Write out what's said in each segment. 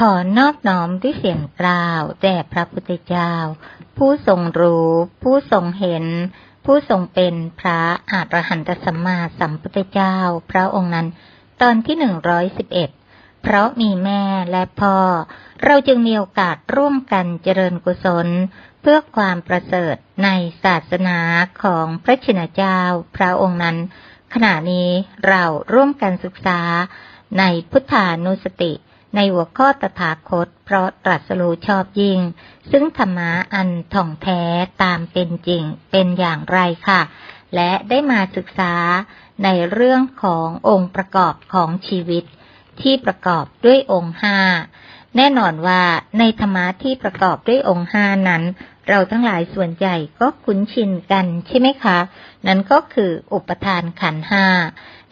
ขอนอบน้อมด้วยเสียงกล่าวแด่พระพุทธเจ้า ผู้ทรงรู้ ผู้ทรงเห็น ผู้ทรงเป็นพระอาหารหันตสัมมาสัมพุทธเจ้า พระองค์นั้น ตอนที่หนึ่งร้อยสิบเอ็ดเพราะมีแม่และพ่อ เราจึงมีโอกาสร่วมกันเจริญกุศล เพื่อความประเสริฐในศาสนาของพระชินเจ้า พระองค์นั้น ขณะนี้เราร่วมกันศึกษาในพุทธานุสติ ในหัวข้อตถาคต เพราะตรัสรู้ชอบยิ่ง ซึ่งธรรมะอันท่องแท้ตามเป็นจริงเป็นอย่างไรค่ะ และได้มาศึกษาในเรื่องขององค์ประกอบของชีวิต ที่ประกอบด้วยองค์ห้าแน่นอนว่าในธรรมะที่ประกอบด้วยองค์ห้านั้น เราทั้งหลายส่วนใหญ่ก็คุ้นชินกันใช่ไหมคะ นั่นก็คืออุปทานขันห้า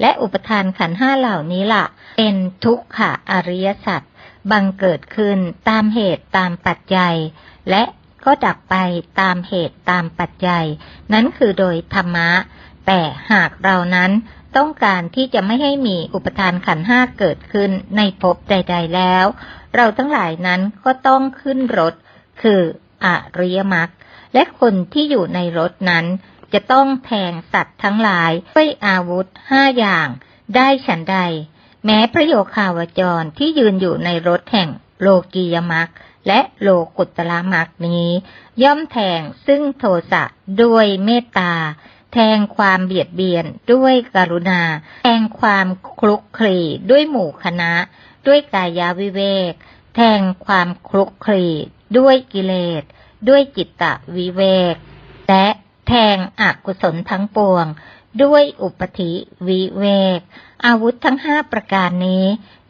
และอุปทานขันห้าเหล่านี้ล่ะ เป็นทุกขะอริยสัจบังเกิดขึ้นตามเหตุตามปัจจัย และก็ดับไปตามเหตุตามปัจจัย นั้นคือโดยธรรมะ แต่หากเรานั้นต้องการที่จะไม่ให้มีอุปทานขันห้าเกิดขึ้นในภพใด ๆแล้ว เราทั้งหลายนั้นก็ต้องขึ้นรถ คือ อริยมรรคและคนที่อยู่ในรถนั้น จะต้องแทงสัตว์ทั้งหลายด้วยอาวุธห้าอย่าง ได้ฉันใด แม้พระโยคาวจรที่ยืนอยู่ในรถแห่งโลกียมรรคและโลกุตตละมรรคนี้ ย่อมแทงซึ่งโทสะด้วยเมตตา แทงความเบียดเบียนด้วยกรุณา แทงความคลุกคลีด้วยหมู่คณะ ด้วยกายาวิเวก แทงความคลุกคลี ด้วยกิเลส ด้วยจิตตะวิเวก และแทงอกุศลทั้งปวง ด้วยอุปธิวิเวก อาวุธทั้งห้าประการนี้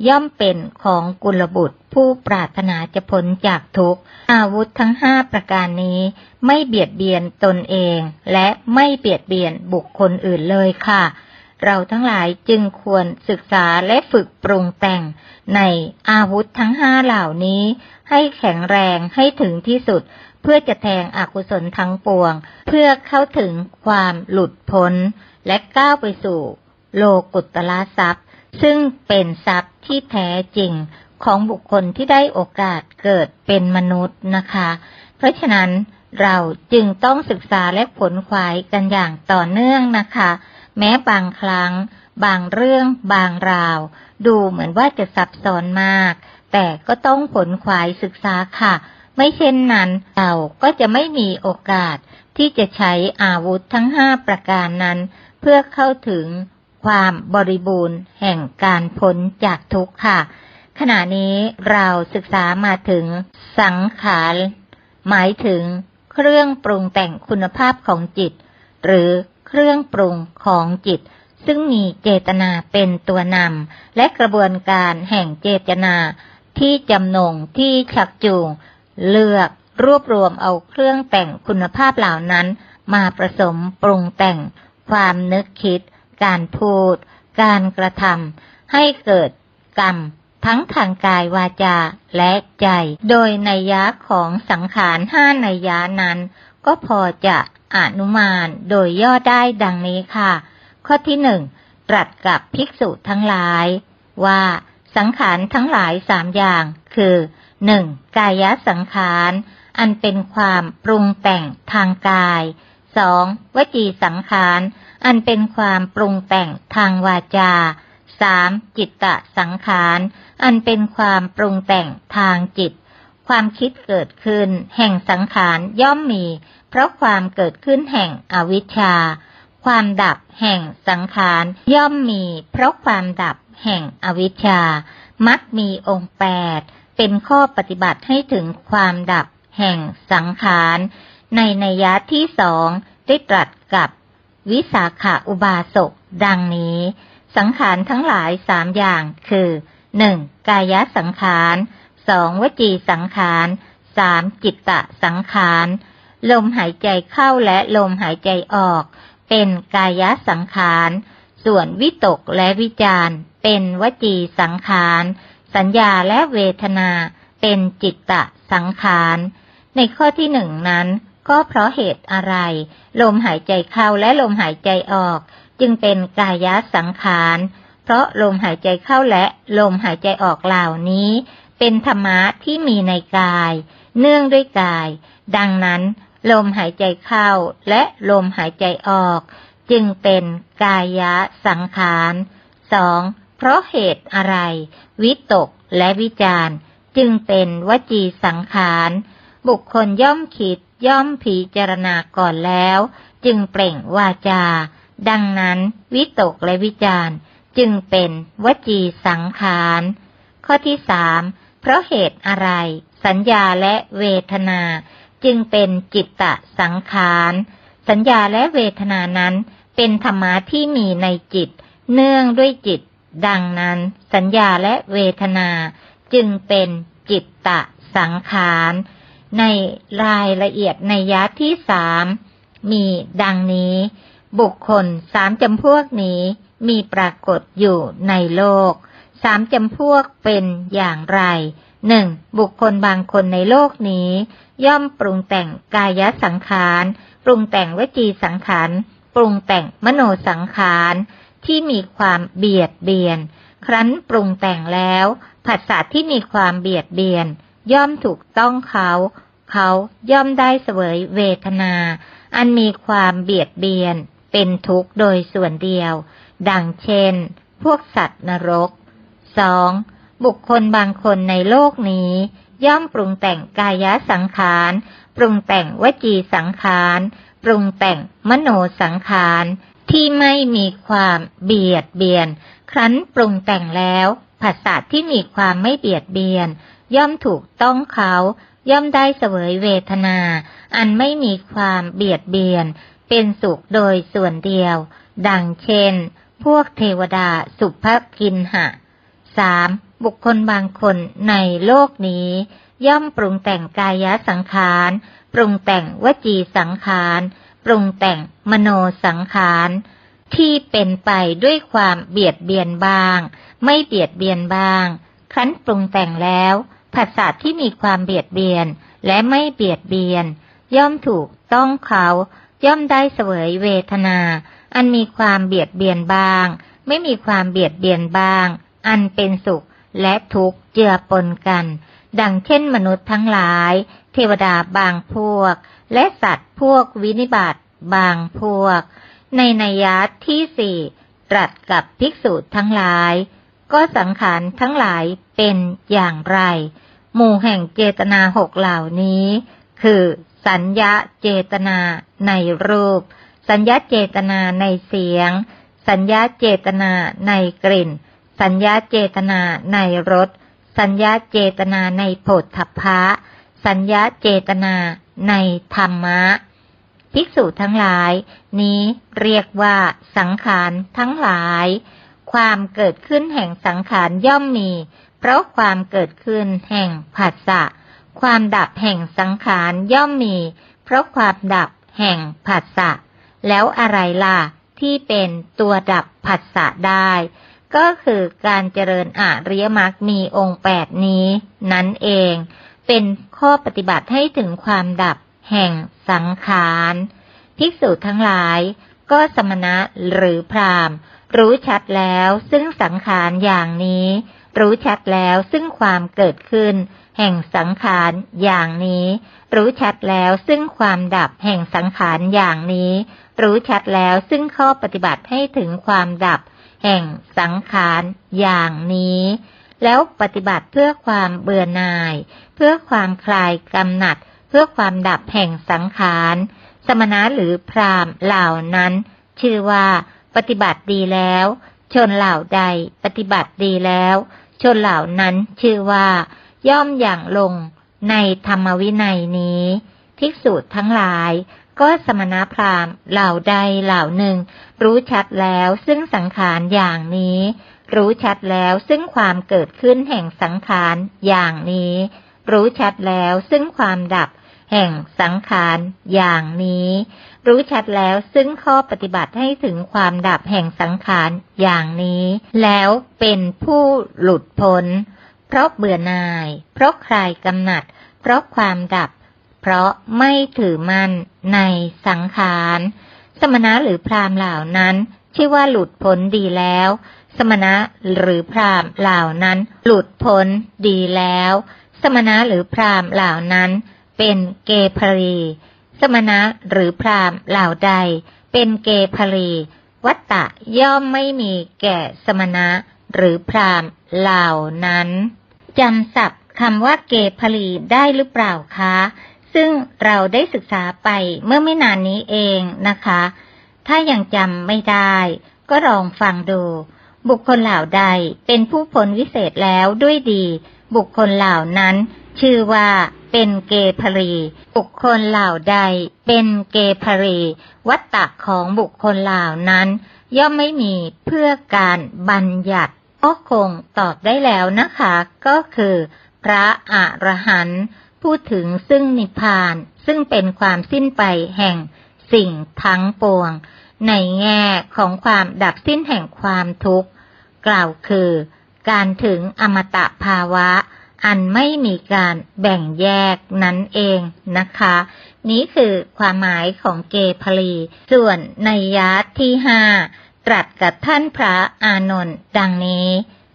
ย่อมเป็นของกุลบุตรผู้ปรารถนาจะพ้นจากทุกข์ อาวุธทั้งห้าประการนี้ ไม่เบียดเบียนตนเอง และไม่เบียดเบียนบุคคลอื่นเลยค่ะ เราทั้งหลายจึงควรศึกษาและฝึกปรุงแต่งในอาวุธทั้งห้าเหล่านี้ ให้แข็งแรงให้ถึงที่สุด เพื่อจะแทงอกุศลทั้งปวง เพื่อเข้าถึงความหลุดพ้น และก้าวไปสู่ โลกุตตละทรัพย์ ซึ่งเป็นทรัพย์ที่แท้จริงของบุคคลที่ได้โอกาสเกิดเป็นมนุษย์นะคะ เพราะฉะนั้นเราจึงต้องศึกษาและผลขวายกันอย่างต่อเนื่องนะคะ แม้บางครั้ง บางเรื่อง บางราว ดูเหมือนว่าจะซับซ้อนมาก แต่ก็ต้องผลขวายศึกษาค่ะ ไม่เช่นนั้นเราก็จะไม่มีโอกาสที่จะใช้อาวุธทั้งห้าประการนั้น เพื่อเข้าถึงความบริบูรณ์แห่งการพ้นจากทุกข์ค่ะ ขณะนี้เราศึกษามาถึงสังขาร หมายถึงเครื่องปรุงแต่งคุณภาพของจิต หรือ เครื่องปรุงของจิต ซึ่งมีเจตนาเป็นตัวนำและกระบวนการแห่งเจตนาที่จำนงที่ชักจูง เลือกรวบรวมเอาเครื่องแต่งคุณภาพเหล่านั้น มาผสมปรุงแต่ง ความนึกคิด การพูด การกระทำให้เกิดกรรมทั้งทางกายวาจาและใจ โดยในัยะของสังขารห้าในยยะนั้น ก็พอจะ อนุมานโดยย่อได้ดังนี้ค่ะ ข้อที่หนึ่งตรัสกับภิกษุทั้งหลาย ว่าสังขารทั้งหลายสามอย่าง คือหนึ่งกายสังขาร อันเป็นความปรุงแต่งทางกายสองวจีสังขาร อันเป็นความปรุงแต่งทางวาจาสามจิตตสังขาร อันเป็นความปรุงแต่งทางจิต ความคิดเกิดขึ้น แห่งสังขารย่อมมี เพราะความเกิดขึ้นแห่งอวิชชา ความดับแห่งสังขารย่อมมี เพราะความดับแห่งอวิชชา มักมีองค์แปด เป็นข้อปฏิบัติให้ถึงความดับแห่งสังขาร ในนัยยะที่สองได้ตรัสกับวิสาขาอุบาสกดังนี้ สังขารทั้งหลายสามอย่างคือหนึ่งกายสังขาร สองวจีสังขารสามจิตตะสังขาร ลมหายใจเข้าและลมหายใจออก เป็นกายสังขาร ส่วนวิตกและวิจารเป็นวจีสังขาร สัญญาและเวทนา เป็นจิตตะสังขาร ในข้อที่หนึ่งนั้น ก็เพราะเหตุอะไร ลมหายใจเข้าและลมหายใจออก จึงเป็นกายสังขาร เพราะลมหายใจเข้าและลมหายใจออกเหล่านี้ เป็นธรรมะที่มีในกาย เนื่องด้วยกาย ดังนั้น ลมหายใจเข้าและลมหายใจออก จึงเป็นกายะสังขารสองเพราะเหตุอะไร วิตกและวิจารจึงเป็นวจีสังขารบุคคลย่อมคิดย่อมพิจารณาก่อนแล้ว จึงเปล่งวาจา ดังนั้น วิตกและวิจารจึงเป็นวจีสังขารข้อที่สาม เพราะเหตุอะไร สัญญาและเวทนา จึงเป็นจิตตะสังขาร สัญญาและเวทนานั้น เป็นธรรมะที่มีในจิต เนื่องด้วยจิต ดังนั้น สัญญาและเวทนา จึงเป็นจิตตะสังขาร ในรายละเอียดในยะที่สามมีดังนี้ บุคคลสามจำพวกนี้มีปรากฏอยู่ในโลก สามจำพวกเป็นอย่างไรหนึ่งบุคคลบางคนในโลกนี้ ย่อมปรุงแต่งกายสังขาร ปรุงแต่งวจีสังขาร ปรุงแต่งมโนสังขารที่มีความเบียดเบียน ครั้นปรุงแต่งแล้วผัสสะที่มีความเบียดเบียน ย่อมถูกต้องเขา เขาย่อมได้เสวยเวทนา อันมีความเบียดเบียน เป็นทุกข์โดยส่วนเดียว ดังเช่น พวกสัตว์นรก สองบุคคลบางคนในโลกนี้ ย่อมปรุงแต่งกายสังขาร ปรุงแต่งวจีสังขาร ปรุงแต่งมโนสังขาร ที่ไม่มีความเบียดเบียน ครั้นปรุงแต่งแล้วภาษาที่มีความไม่เบียดเบียน ย่อมถูกต้องเขาย่อมได้เสวยเวทนา อันไม่มีความเบียดเบียน เป็นสุขโดยส่วนเดียว ดังเช่น พวกเทวดาสุภกินหะ สามบุคคลบางคนในโลกนี้ ย่อมปรุงแต่งกายสังขาร ปรุงแต่งวจีสังขาร ปรุงแต่งมโนสังขารที่เป็นไปด้วยความเบียดเบียนบ้าง ไม่เบียดเบียนบ้าง ครั้นปรุงแต่งแล้วภาษาที่มีความเบียดเบียนและไม่เบียดเบียน ย่อมถูกต้องเขา ย่อมได้เสวยเวทนา อันมีความเบียดเบียนบ้าง ไม่มีความเบียดเบียนบ้าง อันเป็นสุขและทุกข์เจือปนกัน ดังเช่นมนุษย์ทั้งหลาย เทวดาบางพวก และสัตว์พวกวินิบาตบางพวก ในนัยยะที่สี่ตรัสกับภิกษุทั้งหลาย ก็สังขารทั้งหลายเป็นอย่างไร หมู่แห่งเจตนาหกเหล่านี้ คือสัญญาเจตนาในรูป สัญญาเจตนาในเสียง สัญญาเจตนาในกลิ่น สัญญาเจตนาในรส สัญญาเจตนาในโผฏฐัพพะ สัญญาเจตนาในธรรมะ ภิกษุทั้งหลาย นี้เรียกว่าสังขารทั้งหลาย ความเกิดขึ้นแห่งสังขารย่อมมี เพราะความเกิดขึ้นแห่งผัสสะ ความดับแห่งสังขารย่อมมี เพราะความดับแห่งผัสสะ แล้วอะไรล่ะที่เป็นตัวดับผัสสะได้ ก็คือการเจริญอริยมรรคมีองค์แปดนี้ นั่นเอง เป็นข้อปฏิบัติให้ถึงความดับแห่งสังขารภิกษุทั้งหลาย ก็สมณะหรือพรามรู้ชัดแล้วซึ่งสังขารอย่างนี้ รู้ชัดแล้วซึ่งความเกิดขึ้น แห่งสังขารอย่างนี้ รู้ชัดแล้วซึ่งความดับแห่งสังขารอย่างนี้ รู้ชัดแล้วซึ่งข้อปฏิบัติให้ถึงความดับ แห่งสังขารอย่างนี้ แล้วปฏิบัติเพื่อความเบื่อหน่าย เพื่อความคลายกำหนัด เพื่อความดับแห่งสังขาร สมณะหรือพรามเหล่านั้น ชื่อว่าปฏิบัติดีแล้ว ชนเหล่าใดปฏิบัติดีแล้ว ชนเหล่านั้นชื่อว่า ย่อมอย่างลงในธรรมวินัยนี้ ภิกษุทั้งหลาย ก็สมณพราหมณ์เหล่าใดเหล่าหนึ่ง รู้ชัดแล้วซึ่งสังขารอย่างนี้ รู้ชัดแล้วซึ่งความเกิดขึ้นแห่งสังขารอย่างนี้ รู้ชัดแล้วซึ่งความดับแห่งสังขารอย่างนี้ รู้ชัดแล้วซึ่งข้อปฏิบัติให้ถึงความดับแห่งสังขารอย่างนี้ แล้วเป็นผู้หลุดพ้น เพราะเบื่อหน่าย เพราะคลายกำหนัด เพราะความดับ เพราะไม่ถือมั่นในสังขาร สมณะหรือพรามเหล่านั้น ชื่อว่าหลุดพ้นดีแล้ว สมณะหรือพราหมณ์เหล่านั้น หลุดพ้นดีแล้ว สมณะหรือพราหมณ์เหล่านั้น เป็นเกพรี สมณะหรือพราหมณ์เหล่าใด เป็นเกพรีวัตตะย่อมไม่มีแก่สมณะหรือพราหมณ์เหล่านั้นจำศัพท์คำว่าเกพรีได้หรือเปล่าคะ ซึ่งเราได้ศึกษาไปเมื่อไม่นานนี้เองนะคะ ถ้ายังจำไม่ได้ ก็ลองฟังดู บุคคลเหล่าใดเป็นผู้ผลวิเศษแล้วด้วยดี บุคคลเหล่านั้น ชื่อว่าเป็นเกพรีบุคคลเหล่าใด เป็นเกพรีวัตตะของบุคคลเหล่านั้น ย่อมไม่มีเพื่อการบัญญัติก็คงตอบได้แล้วนะคะ ก็คือ พระอรหันต์ พูดถึงซึ่งนิพพาน ซึ่งเป็นความสิ้นไปแห่งสิ่งทั้งปวง ในแง่ของความดับสิ้นแห่งความทุกข์ กล่าวคือ การถึงอมตะภาวะ อันไม่มีการแบ่งแยกนั้นเองนะคะ นี้คือความหมายของเกพลี ส่วนในยะที่ห้าตรัสกับท่านพระอานนท์ดังนี้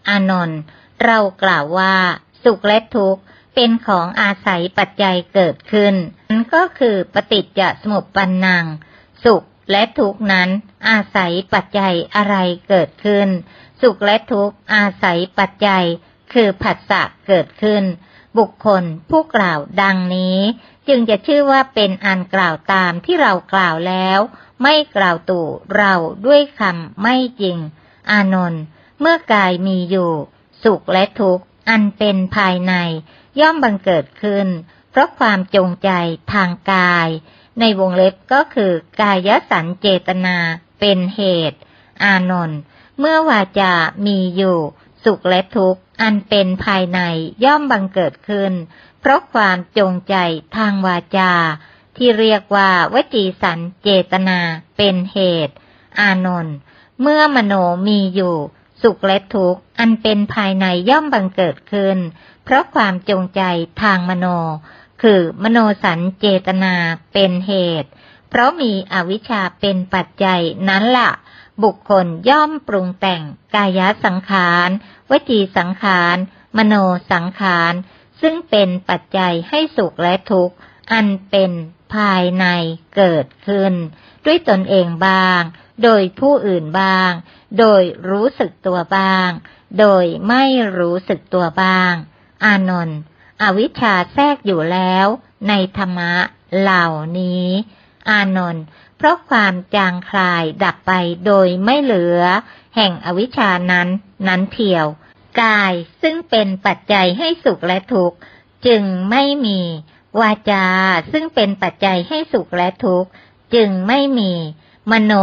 อานนท์เรากล่าวว่าสุขและทุกข์ เป็นของอาศัยปัจจัยเกิดขึ้นนั่นก็คือปฏิจจสมุปปนนัง สุขและทุกข์นั้นอาศัยปัจจัยอะไรเกิดขึ้น สุขและทุกข์อาศัยปัจจัย คือผัสสะเกิดขึ้น บุคคลผู้กล่าวดังนี้ จึงจะชื่อว่าเป็นอันกล่าวตามที่เรากล่าวแล้ว ไม่กล่าวตู่เราด้วยคำไม่จริง อานนท์เมื่อกายมีอยู่ สุขและทุกข์อันเป็นภายใน ย่อมบังเกิดขึ้น เพราะความจงใจทางกาย ในวงเล็บก็คือกายสันเจตนาเป็นเหตุ อานนท์เมื่อวาจามีอยู่ สุขและทุกข์อันเป็นภายในย่อมบังเกิดขึ้น เพราะความจงใจทางวาจา ที่เรียกว่าวจีสันเจตนาเป็นเหตุ อานนท์เมื่อมโนมีอยู่ สุขและทุกข์อันเป็นภายในย่อมบังเกิดขึ้น เพราะความจงใจทางมโน คือมโนสันเจตนาเป็นเหตุ เพราะมีอวิชชาเป็นปัจจัยนั้นละบุคคลย่อมปรุงแต่งกายสังขารวจีสังขาร มโนสังขาร ซึ่งเป็นปัจจัยให้สุขและทุกข์ อันเป็นภายในเกิดขึ้น ด้วยตนเองบ้าง โดยผู้อื่นบ้าง โดยรู้สึกตัวบ้าง โดยไม่รู้สึกตัวบ้าง อานนท์อวิชชาแทรกอยู่แล้ว ในธรรมะเหล่านี้ อานนท์เพราะความจางคลายดับไปโดยไม่เหลือ แห่งอวิชชานั้นนั้นเทียว กายซึ่งเป็นปัจจัยให้สุขและทุกข์จึงไม่มี วาจาซึ่งเป็นปัจจัยให้สุขและทุกข์จึงไม่มี มโน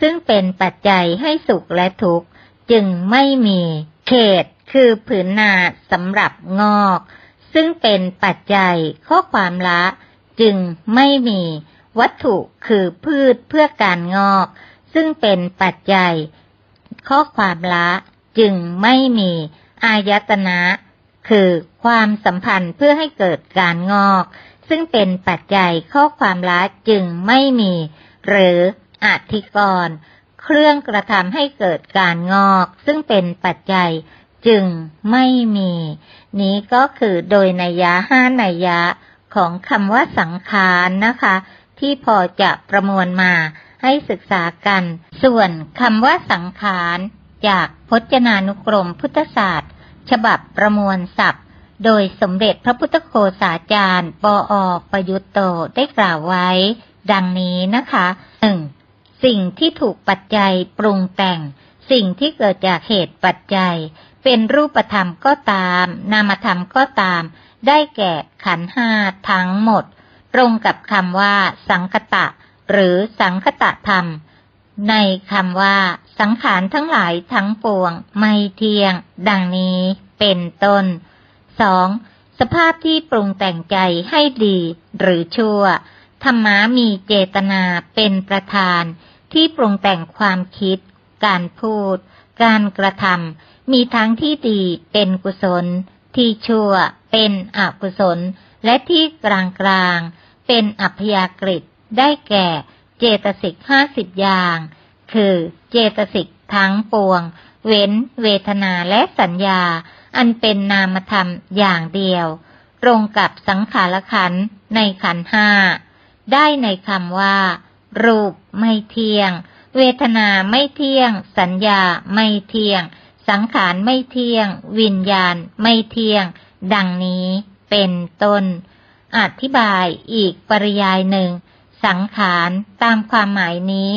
ซึ่งเป็นปัจจัยให้สุขและทุกข์จึงไม่มี เขต คือผืนนาสำหรับงอก ซึ่งเป็นปัจจัยข้อความละจึงไม่มีวัตถุคือพืชเพื่อการงอก ซึ่งเป็นปัจจัย ข้อความละจึงไม่มีอายตนะ คือความสัมพันธ์เพื่อให้เกิดการงอก ซึ่งเป็นปัจจัยข้อความละจึงไม่มี หรืออธิกรณ์เครื่องกระทำให้เกิดการงอก ซึ่งเป็นปัจจัย จึงไม่มี นี้ก็คือโดยนัยยะห้านัยยะของคำว่าสังขารนะคะ ที่พอจะประมวลมาให้ศึกษากัน ส่วนคำว่าสังขารจากพจนานุกรมพุทธศาสตร์ ฉบับประมวลศัพท์ โดยสมเด็จพระพุทธโฆษาจารย์ ปออประยุตโตได้กล่าวไว้ ดังนี้นะคะหนึ่งสิ่งที่ถูกปัจจัยปรุงแต่ง สิ่งที่เกิดจากเหตุปัจจัย เป็นรูปธรรมก็ตาม นามธรรมก็ตาม ได้แก่ขันห้าทั้งหมด ตรงกับคำว่า สังคตะ หรือสังคตะธรรม ในคำว่า สังขารทั้งหลายทั้งปวง ไม่เที่ยง ดังนี้เป็นต้นสองสภาพที่ปรุงแต่งใจให้ดี หรือชั่ว ธรรมะมีเจตนาเป็นประธาน ที่ปรุงแต่งความคิด การพูด การกระทำ มีทั้งที่ดีเป็นกุศล ที่ชั่วเป็นอกุศล และที่กลางกลางเป็นอัพยากฤิได้แก่เจตสิกห้าสิบอย่าง คือเจตสิกทั้งปวง เว้น เวทนาและสัญญา อันเป็นนามธรรมอย่างเดียว ตรงกับสังขารขันในขันห้า ได้ในคำว่า รูปไม่เที่ยง เวทนาไม่เที่ยง สัญญาไม่เที่ยง สังขารไม่เที่ยง วิญญาณไม่เที่ยง ดังนี้เป็นต้น อธิบายอีกปริยายหนึ่ง สังขารตามความหมายนี้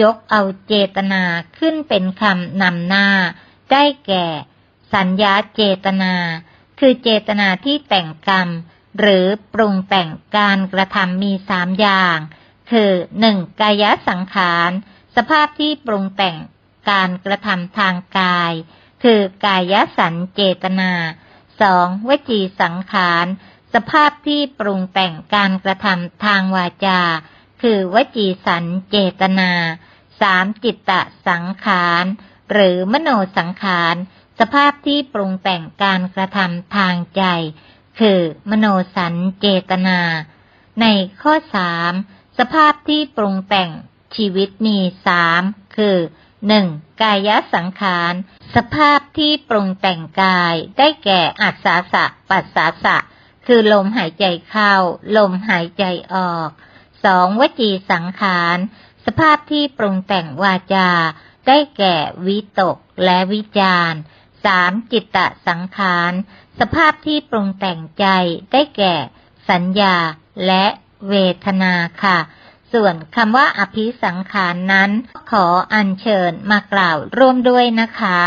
ยกเอาเจตนาขึ้นเป็นคำนำหน้า ได้แก่ สัญญาเจตนา คือเจตนาที่แต่งกรรม หรือปรุงแต่งการกระทำมีสามอย่าง คือหนึ่งกายสังขาร สภาพที่ปรุงแต่ง การกระทำทางกาย คือกายสันเจตนาสองวจีสังขาร สภาพที่ปรุงแต่งการกระทำทางวาจา คือวจีสันเจตนาสามจิตตสังขาร หรือมโนสังขาร สภาพที่ปรุงแต่งการกระทำทางใจ คือมโนสันเจตนา ในข้อสามสภาพที่ปรุงแต่งชีวิตมีสามคือ หนึ่งกายสังขาร สภาพที่ปรุงแต่งกายได้แก่อัศาสะ ปัสสาสะ คือลมหายใจเข้า ลมหายใจออกสองวจีสังขาร สภาพที่ปรุงแต่งวาจา ได้แก่วิตกและวิจารสามจิตตสังขาร สภาพที่ปรุงแต่งใจได้แก่ สัญญาและเวทนาค่ะ ส่วนคำว่าอภิสังขารนั้น ขออัญเชิญมากล่าวร่วมด้วยนะคะ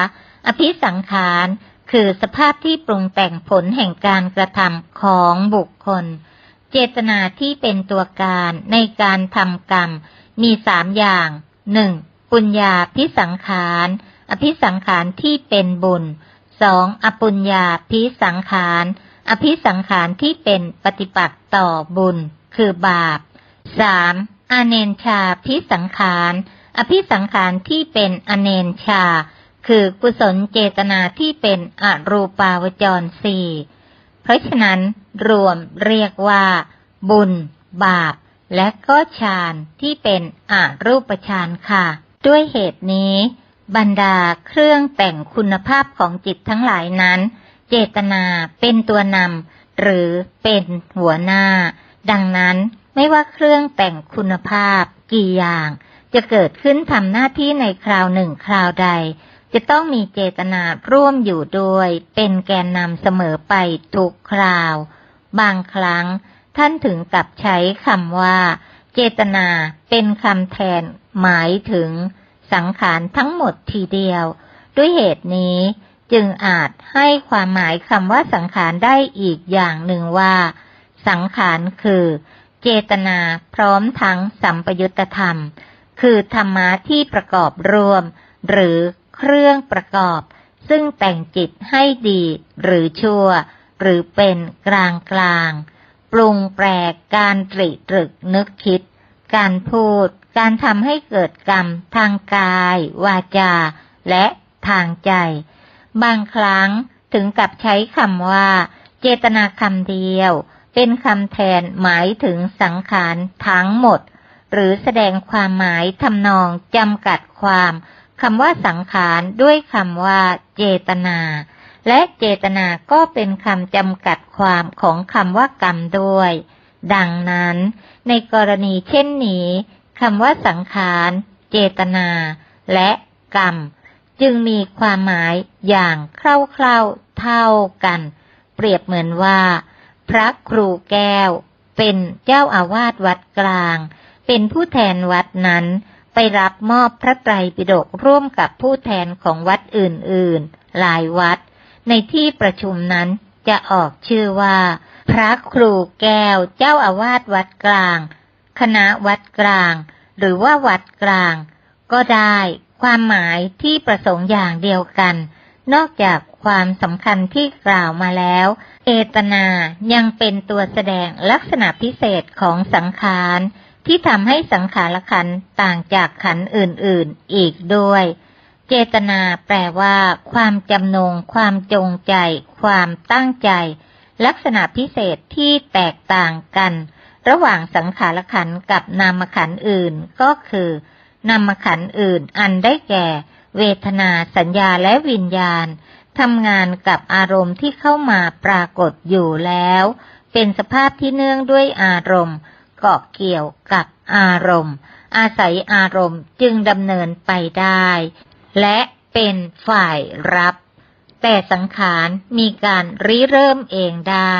อภิสังขารคือสภาพที่ปรุงแต่งผลแห่งการกระทำของบุคคล เจตนาที่เป็นตัวการในการทำกรรม มีสามอย่างหนึ่งปุญญาพิสังขาร อภิสังขารที่เป็นบุญสองอปุญญาพิสังขาร อภิสังขารที่เป็นปฏิปักษ์ต่อบุญ คือบาป สามอเนนชาพิสังขาร อภิสังขารที่เป็นอเนนชา คือกุศลเจตนาที่เป็นอรูปาวจรสี่เพราะฉะนั้นรวมเรียกว่า บุญ บาป และก็ฌานที่เป็นอรูปฌานค่ะ ด้วยเหตุนี้ บรรดาเครื่องแต่งคุณภาพของจิตทั้งหลายนั้น เจตนาเป็นตัวนำหรือเป็นหัวหน้า ดังนั้น ไม่ว่าเครื่องแต่งคุณภาพ กี่อย่าง จะเกิดขึ้นทำหน้าที่ในคราวหนึ่งคราวใด จะต้องมีเจตนาร่วมอยู่ด้วยเป็นแกนนำเสมอไปทุกคราว บางครั้งท่านถึงกับใช้คำว่า เจตนาเป็นคำแทน หมายถึง สังขารทั้งหมดทีเดียว ด้วยเหตุนี้จึงอาจให้ความหมายคำว่าสังขารได้อีกอย่างหนึ่งว่า สังขารคือ เจตนาพร้อมทั้งสัมปยุตธรรม คือธรรมะที่ประกอบรวม หรือเครื่องประกอบ ซึ่งแต่งจิตให้ดีหรือชั่ว หรือเป็นกลางกลาง ปรุงแปลกการตริตรึกนึกคิด การพูด การทำให้เกิดกรรมทางกาย วาจา และทางใจ บางครั้งถึงกับใช้คำว่า เจตนาคำเดียว เป็นคำแทนหมายถึงสังขารทั้งหมด หรือแสดงความหมายทำนองจำกัดความคำว่าสังขารด้วยคำว่า เจตนา และเจตนาก็เป็นคำจำกัดความของคำว่ากรรมด้วย ดังนั้น ในกรณีเช่นนี้คำว่าสังขารเจตนา และกรรม จึงมีความหมายอย่างคร่าวๆเท่ากัน เปรียบเหมือนว่า พระครูแก้ว เป็นเจ้าอาวาสวัดกลาง เป็นผู้แทนวัดนั้นไปรับมอบพระไตรปิฎกร่วมกับผู้แทนของวัดอื่นๆ หลายวัด ในที่ประชุมนั้นจะออกชื่อว่า พระครูแก้วเจ้าอาวาสวัดกลาง คณะวัดกลาง หรือว่าวัดกลาง ก็ได้ความหมายที่ประสงค์อย่างเดียวกัน นอกจาก ความสำคัญที่กล่าวมาแล้ว เอตนายังเป็นตัวแสดงลักษณะพิเศษของสังขาร ที่ทำให้สังขารขันต่างจากขันอื่นๆอีกด้วย เจตนาแปลว่า ความจำนง ความจงใจ ความตั้งใจ ลักษณะพิเศษที่แตกต่างกัน ระหว่างสังขารขันกับนามขันอื่นก็คือนามขันอื่นอันได้แก่ เวทนาสัญญาและวิญญาณ ทำงานกับอารมณ์ที่เข้ามาปรากฏอยู่แล้ว เป็นสภาพที่เนื่องด้วยอารมณ์ เกาะเกี่ยวกับอารมณ์ อาศัยอารมณ์จึงดำเนินไปได้ และเป็นฝ่ายรับ แต่สังขารมีการริเริ่มเองได้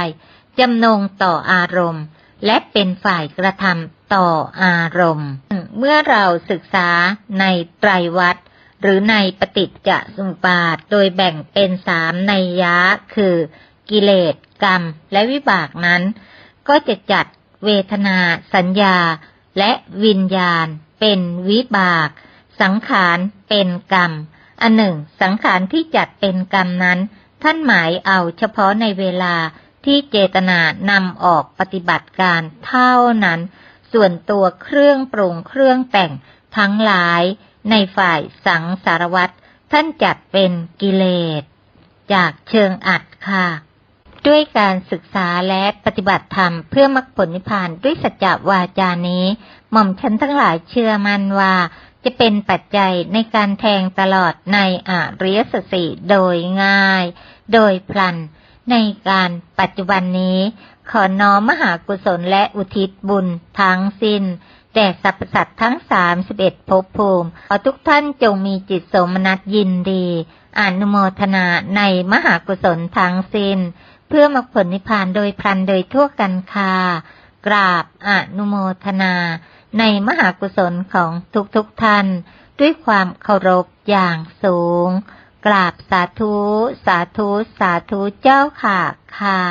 จำนงต่ออารมณ์ และเป็นฝ่ายกระทำต่ออารมณ์ เมื่อเราศึกษาในไตรวัตร หรือในปฏิจจสมุปบาทโดยแบ่งเป็นสามในยยะคือ กิเลสกรรม และวิบากนั้น ก็จะจัดเวทนา สัญญา และวิญญาณ เป็นวิบาก สังขารเป็นกรรม อันหนึ่ง สังขารที่จัดเป็นกรรมนั้น ท่านหมายเอาเฉพาะในเวลาที่เจตนานำออกปฏิบัติการเท่านั้น ส่วนตัวเครื่องปรุงเครื่องแต่งทั้งหลาย ในฝ่ายสังสารวัตรท่านจัดเป็นกิเลส จากเชิงอัดค่ะ ด้วยการศึกษาและปฏิบัติธรรมเพื่อมรรคผลนิพพานด้วยสัจจวาจานี้ หม่อมฉันทั้งหลายเชื่อมั่นว่า จะเป็นปัจจัยในการแทงตลอดในอริยสัจสีโดยง่าย โดยพลัน ในการปัจจุบันนี้ ขอน้อมมหากุศลและอุทิศบุญทั้งสิ้น แด่สรรพสัตว์ทั้งสามสิบเอ็ดภพภูมิ ขอทุกท่านจงมีจิตสมนัตยินดีอนุโมทนาในมหากุศลทั้งสิ้น เพื่อมรรคผลนิพพานโดยพลันโดยทั่วกันคากราบอนุโมทนา ในมหากุศลของทุกๆทท่าน ด้วยความเคารพอย่างสูง กราบสาธุ สาธุ สาธุเจ้าค่ะค่ะ